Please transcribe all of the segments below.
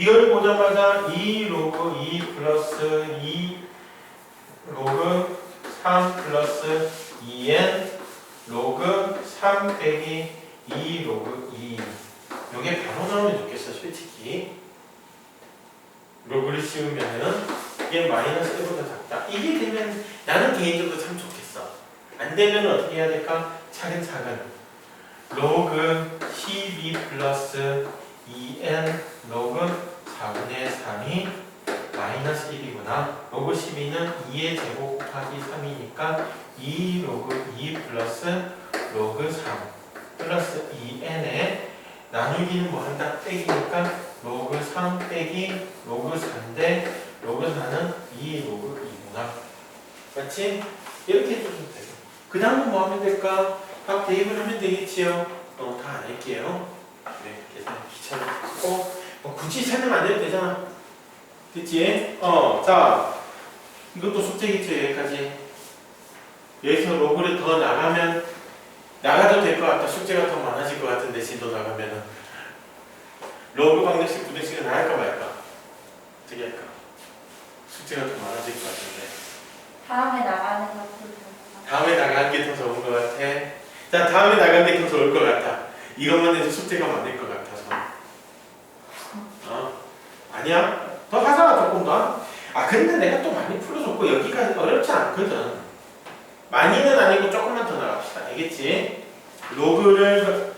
이걸 보자마자 2 로그 2 플러스 2 로그 3 플러스 2n 로그 3 빼기 2 로그 2 요게 바로 나오면 좋겠어 솔직히. 로그를 씌우면은 이게 마이너스 1보다 작다. 이게 되면 나는 개인적으로 참 좋겠어. 안 되면 어떻게 해야 될까? 차근차근 로그 12 플러스 2n 로그 4분의 3이 마이너스 1이구나 로그 12는 2의 제곱 곱하기 3이니까 2 로그 2 플러스 로그 3 플러스 2n에 나누기는 뭐 한다? 빼기니까 로그 3 빼기 로그 4인데 로그 4는 2 로그 2구나 맞지? 이렇게 해주면 되고 그 다음은 뭐 하면 될까? 각 대입을 하면 되겠지요 어, 다안 할게요 네, 계산 귀찮고. 뭐 굳이 설명 안 해도 되잖아. 됐지? 어, 자. 이것도 숙제겠죠 여기까지. 여기서 로그를 더 나가면 나가도 될 것 같다 숙제가 더 많아질 것 같은데 진도 나가면은. 로그 방정식 부등식은 나갈까 말까? 어떻게 할까? 숙제가 더 많아질 것 같은데. 다음에 나가는 것도 다음에 나가는 게 더 좋은 것 같아. 자 다음에 나가는 게 더 좋을 것 같아. 이것만 해도 숙제가 많을 것 같아서 어? 아니야? 더 하자 조금 더 아 근데 내가 또 많이 풀어줬고 여기가 어렵지 않거든. 많이는 아니고 조금만 더 나갑시다. 알겠지? 로그를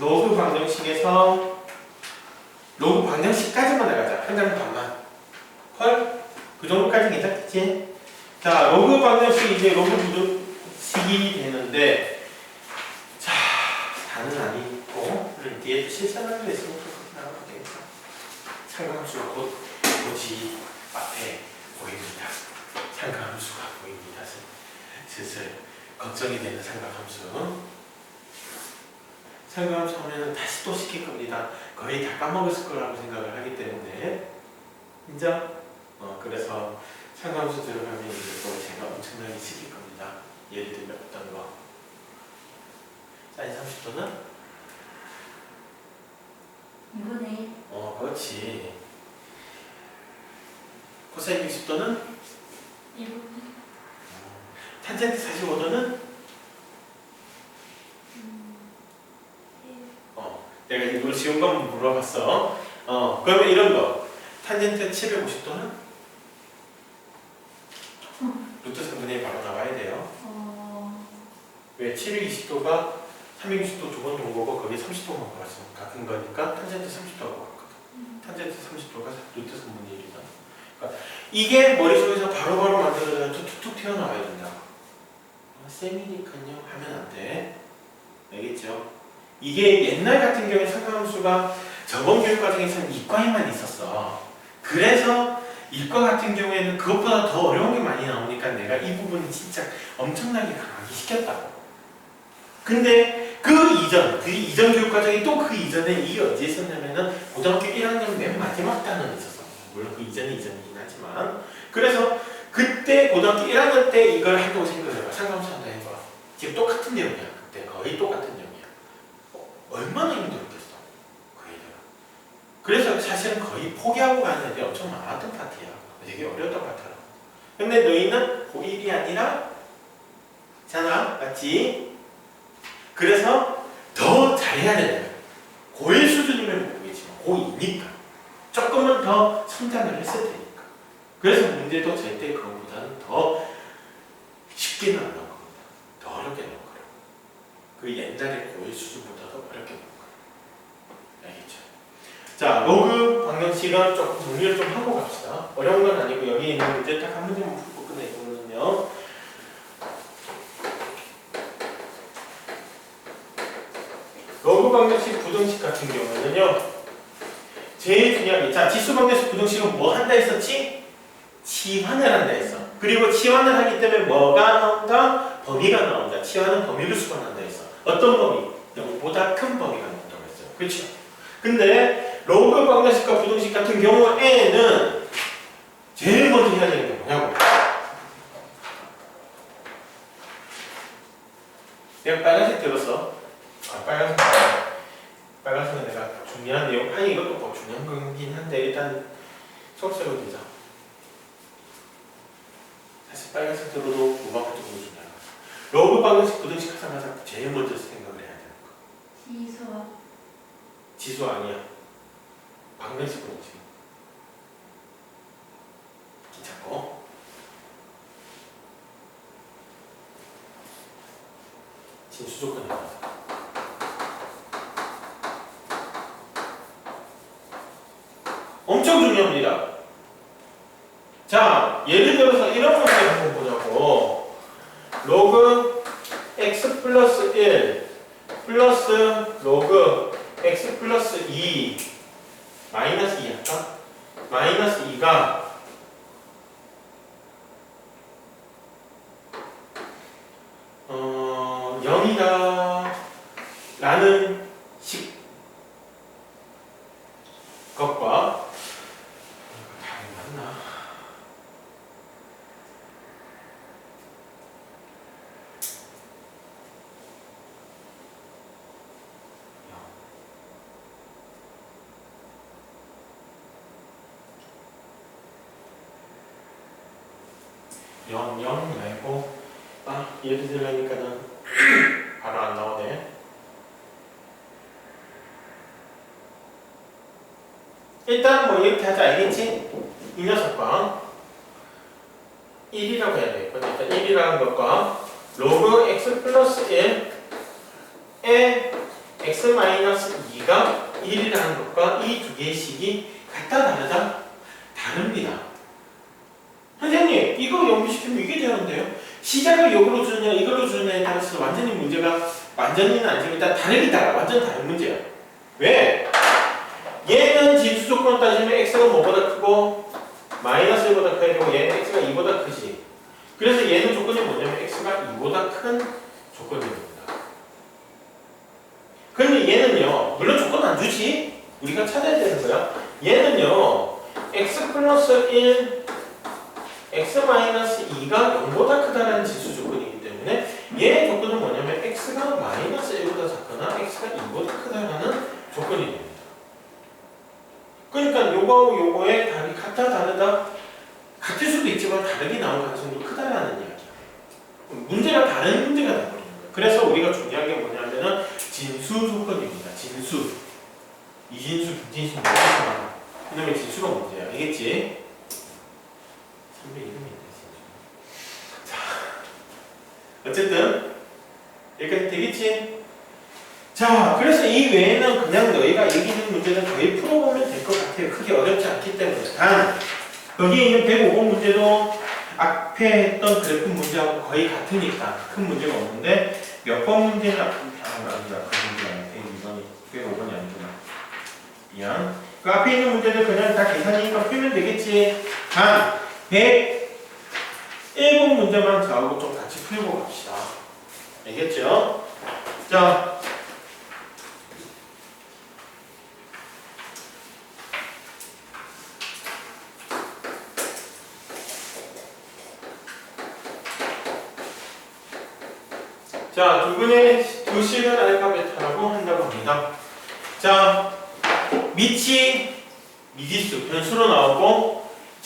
로그 방정식에서 로그 방정식까지만 나가자. 한 장 반만 헐? 그 정도까지 괜찮겠지? 자 로그 방정식 이제 로그 부등식이 되는데 자 다는 아니고 그럼 뒤에 또 있으면 또나 되겠다 상관함수가 곧 고지 앞에 보입니다. 상관함수가 보입니다. 슬슬 걱정이 되는 상관함수. 상관함수 하면 다시 또 시킬 겁니다. 거의 다 까먹었을 거라고 생각을 하기 때문에. 인정? 어 그래서 상관함수 들어가면 이제 또 제가 엄청나게 시킬 겁니다. 예를 들면 어떤 거. 사인 30도는? 2분의 1 어 그렇지. 코사인 60도는? 1분의 탄젠트 45도는? 1어 내가 이걸 쉬운 거 물어봤어. 어 그러면 이런 거. 탄젠트 750도는? 루트 3분의 1 바로 나와야 돼요. 어... 왜 720도가 360도 두번 동거고 거기에 30도만 가서 같은 거니까 탄젠트 30도가 같거든. 탄젠트 30도가 루트 3분의 1이다 그러니까 이게 머릿속에서 바로바로 만들어져서 툭툭툭 튀어나와야 된다. 어, 쌤이니까요 하면 안 돼. 알겠죠? 이게 옛날 같은 경우에 상관함수가 저번 교육 과정에서는 이과에만 있었어. 그래서 이과 같은 경우에는 그것보다 더 어려운 게 많이 나오니까 내가 이 부분을 진짜 엄청나게 강하게 시켰다고. 근데 그 이전, 그 이전 교육 과정이 또 그 이전에 이게 어디에 있었냐면은 고등학교 1학년 맨 마지막 단원에 있었어. 물론 그 이전이 이전이긴 하지만. 그래서 그때 고등학교 1학년 때 이걸 한다고 생각해봐. 상관없이 한다 해봐. 지금 똑같은 내용이야. 그때 거의 똑같은 내용이야. 어, 얼마나 힘들었겠어. 그 애들은. 그래서 사실은 거의 포기하고 가는 애들이 엄청 많았던 파트야. 되게 어려웠던 파트라. 근데 너희는 고1이 아니라 잖아. 맞지? 그래서 더 잘해야 되는. 고1 수준이면 모르겠지만 고2니까 조금은 더 성장을 했을 테니까. 그래서 문제도 절대 그거보다는 더 쉽게는 안 나올 겁니다. 더 어렵게 나올 거라고. 그 옛날에 고1 수준보다도 어렵게 나올 거예요. 알겠죠? 자, 로그 방정식은 조금 정리를 좀 하고 갑시다. 어려운 건 아니고 여기 있는 문제 딱 한 문제만 풀고 끝내거든요. 로그 방정식 부등식 같은 경우는요 제일 중요한 게 자 지수 방정식 부등식은 뭐 한다 했었지? 치환을 한다 했어 그리고 치환을 하기 때문에 뭐가 나온다? 범위가 나온다 치환은 범위를 수반한다 했어 어떤 범위? 0보다 큰 범위가 나온다고 했어요 그렇죠? 근데 로그 방정식과 부등식 같은 경우에는 제일 먼저 해야 되는 게 뭐냐고 내가 빨간색 들었어 아 빨간색 빨간색은 내가 중 중요한 내용 아니 이것도 뭐 중요한 거긴 한데 일단 수업생으로 되자 사실 빨간색 들어도 무방할 때 너무 중요한 거 방정식 부등식 하자마자 제일 먼저 생각을 해야 되는 거. 지수와 지수 아니야. 방정식 부등식. 괜찮고. 진수 조건이 나와서 엄청 중요합니다. 자, 예를 들어서 이런 문제 한번 보자고. 로그 x 플러스 1 플러스 로그 x 플러스 2 마이너스 2 할까? 마이너스 2가 어, 0이다 0, 0 말고 아 이렇게 들려니까는 바로 안 나오네. 일단 뭐 이렇게 하자. 알겠지? 이 녀석과 1이라고 해야 돼 그러니까 1이라는 것과 로그 x 플러스 1에 x 마이너스 2가 1이라는 것과 이 두 개의 식이 같다 다르다? 다릅니다. 선생님 이거 연기시키면 이게 되는데요? 시작을 요걸로 주느냐 이걸로 주느냐에 따라서 완전히 문제가 완전히는 아니지만 일단 다르게 달라 완전 다른 문제야. 왜? 얘는 진수 조건 따지면 x가 뭐보다 크고 마이너스 1보다 커야 되고 얘는 x가 2보다 크지. 그래서 얘는 조건이 뭐냐면 x가 2보다 큰 조건이 됩니다. 그런데 얘는요 물론 조건 안 주지. 우리가 찾아야 되는 거야. 얘는요 x 플러스 1 x 마이너스 2가 0보다 크다는 지수 조건이기 때문에 얘의 조건은 뭐냐면 x가 마이너스 1보다 작거나 x가 2보다 크다라는 조건이 됩니다. 그러니까 요거하고 요거의 답이 같다 다르다 같을 수도 있지만 다르게 나올 가능성도 크다라는 이야기야. 문제가 다른 문제가 돼버리는 거야. 그래서 우리가 중요한 게 뭐냐면은 진수 조건입니다. 진수. 이진수, 김진수, 뭐가 그다음에 진수가 문제야. 알겠지? 300 이름인데 진짜. 자, 어쨌든 여기까지 되겠지? 자, 그래서 이 외에는 그냥 너희가 이기는 문제는 거의 풀어보면 될 것 같아요. 크게 어렵지 않기 때문에. 단, 여기에 있는 105번 문제도 앞에 했던 그래프 문제하고 거의 같으니까 큰 문제가 없는데 몇 번 문제는 아, 아니다. 그 문제 아니야. 102번이 105번이 아니구나. 미안. 그 앞에 있는 문제들 그냥 다 계산이니까 풀면 되겠지. 단, 101번 문제만 저하고 좀 같이 풀고 갑시다. 알겠죠? 자. 자, 두 분의 두 식은 알파벳하라고 한다고 합니다. 자, 밑이 미지수, 변수로 나오고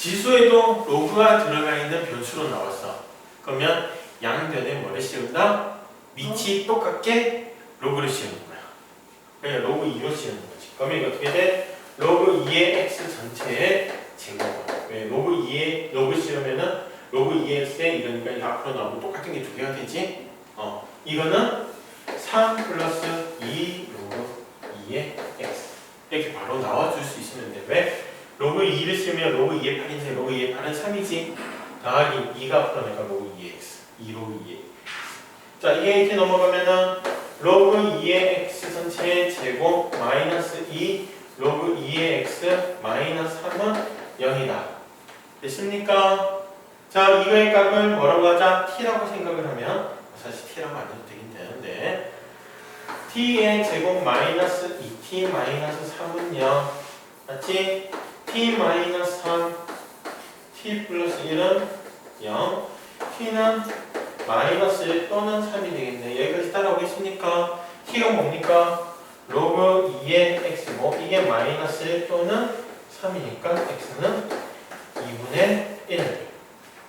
지수에도 로그가 들어가 있는 변수로 나왔어. 그러면 양변에 뭐를 씌운다? 밑이 똑같게 로그를 씌우는 거야. 그냥 로그 2로 씌우는 거지. 그러면 이거 어떻게 돼? 로그 2의 x 전체의 제곱. 왜 로그 2에 로그 씌우면은 로그 2의 x에 이러니까 이 앞으로 나오고 똑같은 게 두 개가 되지? 어. 이거는 3 플러스 2 로그 2의 x. 이렇게 바로 나와줄 수 돼. 왜? 로그 2를 쓰면 로그 2의 8인데 로그 2의 8은 3이지 더하기 2가 풀어내가 로그 2의 x 2 로그 2의 자 이게 이렇게 넘어가면은 로그 2의 x 전체의 제곱 마이너스 2 로그 2의 x 마이너스 3은 0이다 됐습니까? 자 이거의 값을 뭐라고 하자? t라고 생각을 하면 사실 t라고 안 해도 되긴 되는데 t의 제곱 마이너스 2t 마이너스 3은 0 맞지? T 마이너스 3 t 플러스 1은 0 t는 마이너스 1 또는 3이 되겠네 여기까지 따라오겠습니까? t가 뭡니까? 로그 2의 x고 이게 마이너스 1 또는 3이니까 x는 2분의 1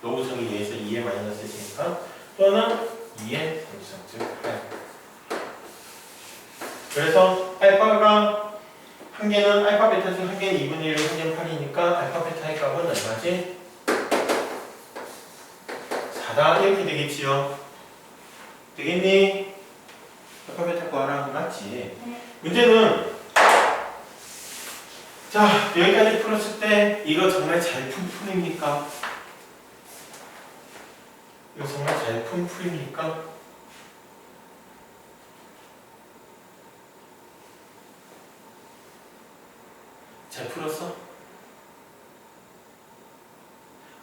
로그성이 2에서 2의 마이너스 1이니까 또는 2의 3성 즉 8. 그래서 알파가 한 개는 알파 베타 중 한 개는 2분의 1, 한 개는 8이니까 알파 베타의 값은 얼마지? 4다 이렇게 되겠지요. 되겠니? 알파 베타 구하라는 거 맞지? 네. 문제는 자 여기까지 풀었을 때 이거 정말 잘 푼 풀입니까? 이거 정말 잘 푼 풀입니까? 잘 풀었어?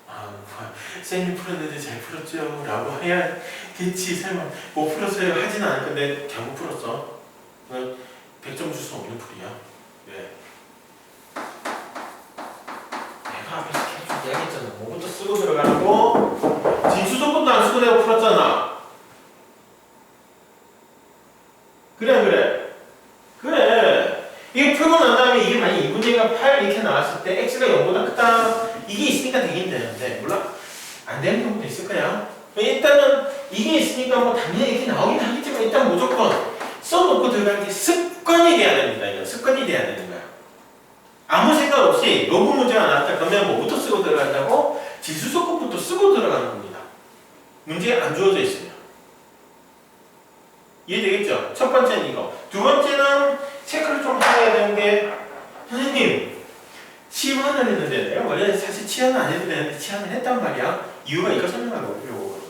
아, 뭐, 쌤이 풀었는데 잘 풀었죠? 라고 해야겠지. 설마 못 풀었어요. 하진 않을 건데 잘못 풀었어. 그건 100점 줄 수 없는 풀이야. 왜? 내가 앞에서 계속 이야기했잖아. 뭐부터 쓰고 들어가라고? 진수 조건도 안 쓰고 내가 풀었잖아 그래 안 그래? 그래 이게 풀고 난 다음에 이게 만약 2분의 8 이렇게 나왔을 때 x가 0보다 크다 이게 있으니까 되긴 되는데 몰라? 안 되는 경우도 있을 거야 일단은 이게 있으니까 뭐 당연히 이렇게 나오긴 하겠지만 일단 무조건 게 습관이 돼야 됩니다 이거. 습관이 돼야 되는 거야. 아무 생각 없이 로그 문제가 나왔다 그러면 뭐부터 쓰고 들어간다고? 지수 조건부터 쓰고 들어가는 겁니다. 문제 안 주어져 있으면. 이해되겠죠? 첫 번째는 이거. 두 번째는 체크를 좀 해야 되는 게 선생님 치환을 했는데 내가 원래 사실 치환을 안 해도 되는데 치환을 했단 말이야. 이유가 이거 설명하려고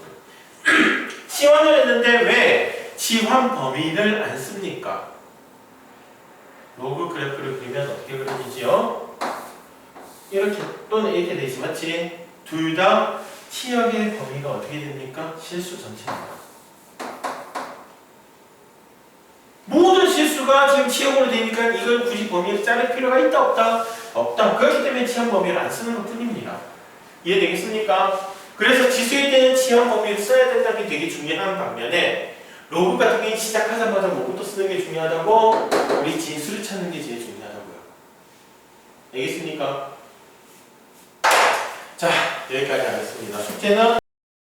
치환을 했는데 왜 치환 범위를 안 씁니까? 로그 그래프를 그리면 어떻게 그려지지요? 이렇게 또는 이렇게 되지 맞지? 둘다 치역의 범위가 어떻게 됩니까? 실수 전체입니다. 모든 실수가 지금 치역으로 되니까 이걸 굳이 범위를 자를 필요가 있다 없다? 없다. 그렇기 때문에 치역 범위를 안 쓰는 것 뿐입니다. 이해되겠습니까? 그래서 지수일 때는 치역 범위를 써야 된다는 게 되게 중요한 반면에 로그 같은 경우에 시작하자마자 뭐부터 쓰는 게 중요하다고? 우리 진수를 찾는 게 제일 중요하다고요. 알겠습니까? 자, 여기까지 하겠습니다. 숙제는